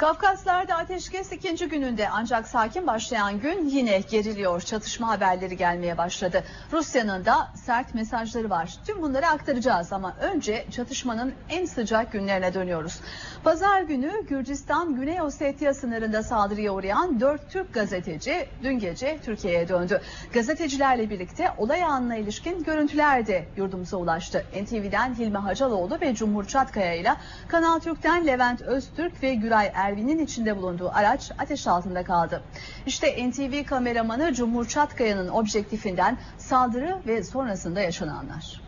Kafkaslar'da ateşkes ikinci gününde ancak sakin başlayan gün yine geriliyor. Çatışma haberleri gelmeye başladı. Rusya'nın da sert mesajları var. Tüm bunları aktaracağız ama önce çatışmanın en sıcak günlerine dönüyoruz. Pazar günü Gürcistan Güney Ossetya sınırında saldırıya uğrayan 4 Türk gazeteci dün gece Türkiye'ye döndü. Gazetecilerle birlikte olay anına ilişkin görüntüler de yurdumuza ulaştı. NTV'den Hilmi Hacaloğlu ve Cumhur Çatkaya ile Kanal Türk'ten Levent Öztürk ve Güray Ervin'in içinde bulunduğu araç ateş altında kaldı. İşte NTV kameramanı Cumhur Çatkaya'nın objektifinden saldırı ve sonrasında yaşananlar.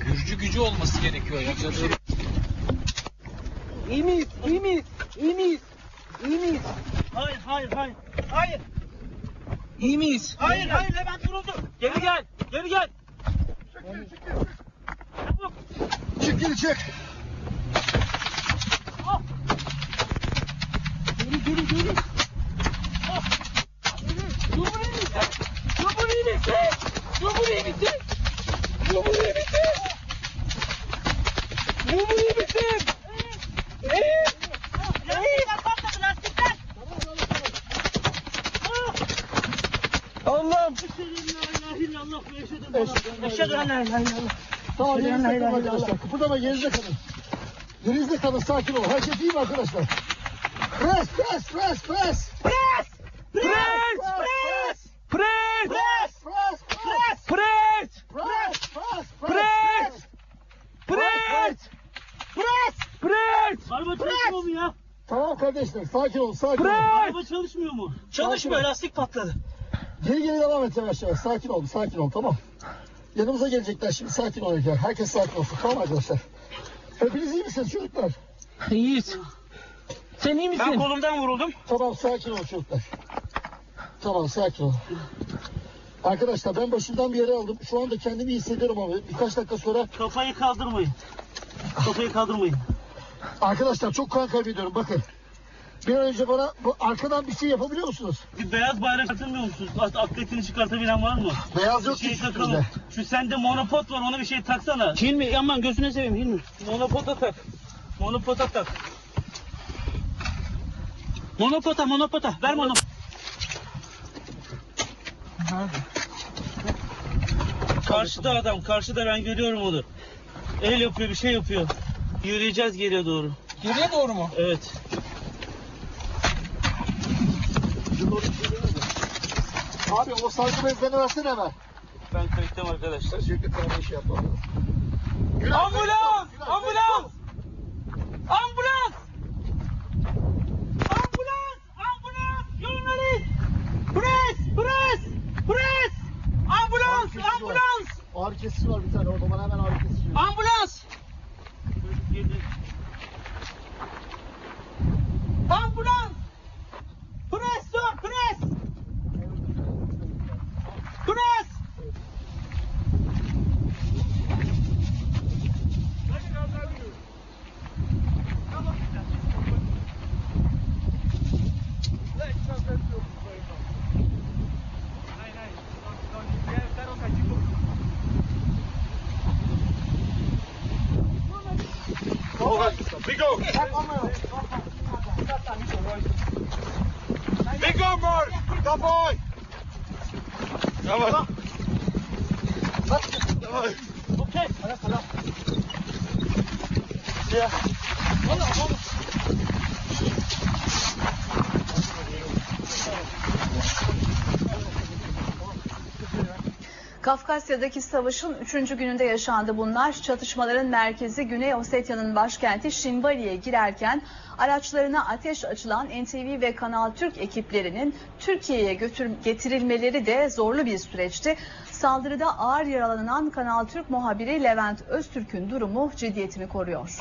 Gürcü gücü olması gerekiyor ya. iyi miyiz? İyi miyiz? İyi miyiz? İyi miyiz? Hayır, hayır, hayır. Hayır. İyi miyiz? Hayır, hayır Levent vuruldu. Geri gel. Geri gel. Çık geri çık. Geri geri geri. Cumhuriyet bitti. Cumhuriyet bitti. Cumhuriyet bitti. Cumhuriyet bitti. Cumhuriyet bitti. Eğil. Eğil. Allah'ım. Eşhedü en la ilahe illallah. Tamam yerinizde kalın arkadaşlar. Kıpırdama yerinizde kalın. Yerinizde kalın sakin olun. Herkes iyi mi arkadaşlar? Press press press press. Pres! Pres! Pres! Pres! Press Pres! press Pres! press press Press! Pres! Pres! Pres! Araba çalışmıyor mu ya? Tamam kardeşler sakin olun sakin olun. Araba çalışmıyor mu? Çalışmıyor lastik patladı. Geri geri devam et yavaş yavaş. Sakin olun sakin olun tamam. Yanımıza gelecekler şimdi sakin olun. Herkes sakin olsun tamam arkadaşlar. Hepiniz iyi misiniz çocuklar? İyiyiz. Sen iyi Ben kolumdan vuruldum. Tamam sakin olun çocuklar. Tamam sakin olun. Arkadaşlar ben başımdan bir yere aldım. Şu anda kendimi iyi hissediyorum ama birkaç dakika sonra Kafayı kaldırmayın. Kafayı kaldırmayın. Arkadaşlar çok kan kaybediyorum bakın. Bir an önce bana bu arkadan bir şey yapabiliyor musunuz? Bir beyaz bayrak atılmıyor musunuz? At- Atletini çıkartabilen var mı? Beyaz Bir yok şey ki takalım. üstünüzde. Şu sende monopod var ona bir şey taksana. Hilmi aman gözüne seveyim Hilmi. Monopoda tak. Monopoda tak. Monopota monopota. Ver monopota. Karşıda adam, karşıda ben görüyorum onu. El yapıyor, bir şey yapıyor. Yürüyeceğiz geriye doğru. Geriye doğru mu? Evet. Abi o sargı bezlerini versene hemen. Ben kayıttayım arkadaşlar. Ederim. Bir şey yapalım. Ambulans! Ambulans! Ambulans! Ambulans! Ambulans! Yolları! Pres! Pres! Pres! Ambulans! Ambulans! Ağrı kesici var bir tane orada bana hemen ağrı kesici. Ambulans! Bigom! Bigom, mor! Dawaj! Dawaj! Dawaj! Okej! Okay. Yeah. Kafkasya'daki savaşın 3. gününde yaşandı bunlar. Çatışmaların merkezi Güney Osetya'nın başkenti Şimbali'ye girerken araçlarına ateş açılan NTV ve Kanal Türk ekiplerinin Türkiye'ye getirilmeleri de zorlu bir süreçti. Saldırıda ağır yaralanan Kanal Türk muhabiri Levent Öztürk'ün durumu ciddiyetini koruyor.